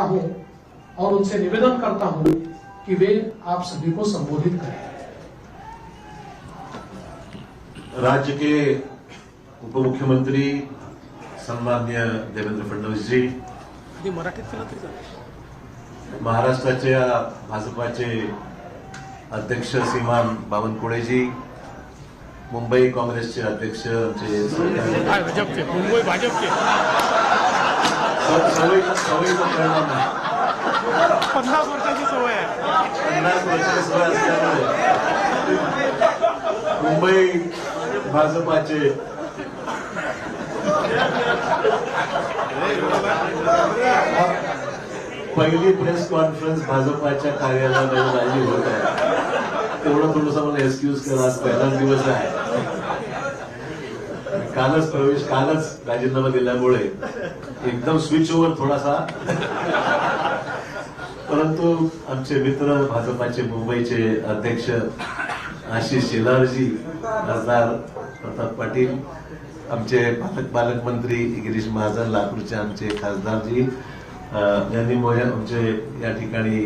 हूं और उनसे निवेदन करता हूं कि वे आप सभी को संबोधित करें। राज्य के उप मुख्यमंत्री सन्मान्य देवेंद्र फडणवीस जी मराठीत. महाराष्ट्राच्या भाजपाचे अध्यक्ष श्रीमान बावनकुळेजी मुंबई काँग्रेसचे अध्यक्ष आमचे मुंबई भाजपचे. सवय सवयीचा परिणाम आहे पन्नास वर्षाची सवय आहे. पन्नास वर्षाची सवय असल्यामुळे मुंबई भाजपाचे पहिली प्रेस कॉन्फरन्स भाजपाच्या कार्यालयामध्ये झाली होत आहे. तेवढं थोडंसं मला एक्सक्यूज करा आज पहिलाच दिवस आहे. कालच प्रवेश कालच राजीनामा दिल्यामुळे एकदम स्विच ओव्हर थोडासा. परंतु आमचे मित्र भाजपाचे मुंबईचे अध्यक्ष आशिष शेलारजी खासदार प्रताप पाटील आमचे पालक पालकमंत्री गिरीश महाजन लातूरचे आमचे खासदारजी यांनी आमचे या ठिकाणी